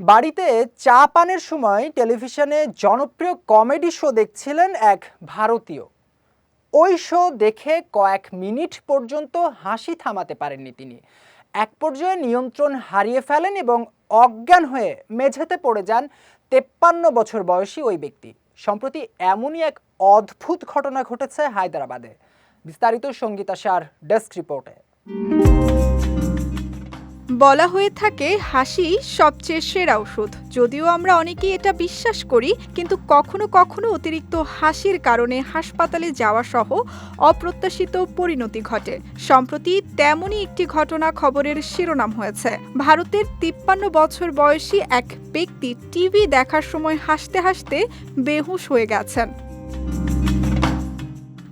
বাড়িতে চা পানের সময় টেলিভিশনে জনপ্রিয় কমেডি শো দেখছিলেন এক ভারতীয়। ওই শো দেখে কয়েক মিনিট পর্যন্ত হাসি থামাতে পারেননি তিনি। এক পর্যায়ে নিয়ন্ত্রণ হারিয়ে ফেলেন এবং অজ্ঞান হয়ে মেঝেতে পড়ে যান তেপ্পান্ন বছর বয়সী ওই ব্যক্তি। সম্প্রতি এমনই এক অদ্ভুত ঘটনা ঘটেছে হায়দ্রাবাদে। বিস্তারিত সঙ্গীতা সার, ডেস্ক রিপোর্টে। বলা হয়ে থাকে, হাসি সবচেয়ে সেরা ওষুধ। যদিও আমরা অনেকেই এটা বিশ্বাস করি, কিন্তু কখনো কখনো অতিরিক্ত হাসির কারণে হাসপাতালে যাওয়া সহ অপ্রত্যাশিত পরিণতি ঘটে। সম্প্রতি তেমনই একটি ঘটনা খবরের শিরোনাম হয়েছে। ভারতের তিপ্পান্ন বছর বয়সী এক ব্যক্তি টিভি দেখার সময় হাসতে হাসতে বেহুশ হয়ে গেছেন।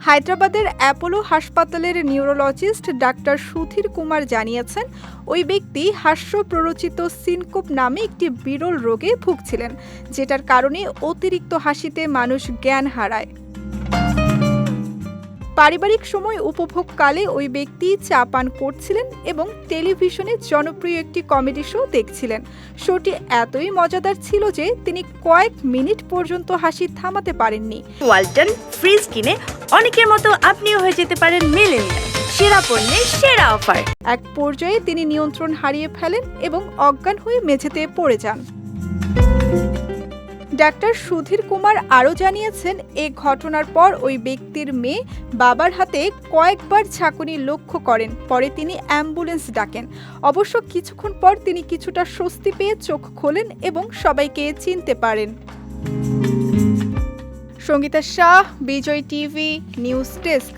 হায়দ্রাবাদের অ্যাপোলো হাসপাতালের নিউরোলজিস্ট ডাক্তার সুধীর কুমার জানিয়েছেন, ওই ব্যক্তি হাস্য প্ররোচিত সিনকোপ নামে একটি বিরল রোগে ভুগছিলেন, যেটার কারণে অতিরিক্ত হাসিতে মানুষ জ্ঞান হারায়। পারিবারিক সময় উপভোগকালে ওই ব্যক্তি চা পান করছিলেন এবং টেলিভিশনে জনপ্রিয় একটি কমেডি শো দেখছিলেন। শোটি এতই মজাদার ছিল যে তিনি কয়েক মিনিট পর্যন্ত হাসি থামাতে পারেননি। ওয়ালটন ফ্রিজ কিনে অনেকের মতো আপনিও হয়ে যেতে পারেন মেলেনিয়া সেরা পণ্যের সেরা অফার। এক পর্যায়ে তিনি নিয়ন্ত্রণ হারিয়ে ফেলেন এবং অজ্ঞান হয়ে মেঝেতে পড়ে যান। ডাক্তার সুধীর কুমার আরও জানিয়েছেন, এ ঘটনার পর ওই ব্যক্তির মেয়ে বাবার হাতে কয়েকবার ঝাঁকুনি লক্ষ্য করেন, পরে তিনি অ্যাম্বুলেন্স ডাকেন। অবশ্য কিছুক্ষণ পর তিনি কিছুটা স্বস্তি পেয়ে চোখ খোলেন এবং সবাইকে চিনতে পারেন। Sangeeta Shah, Vijay TV, news desk.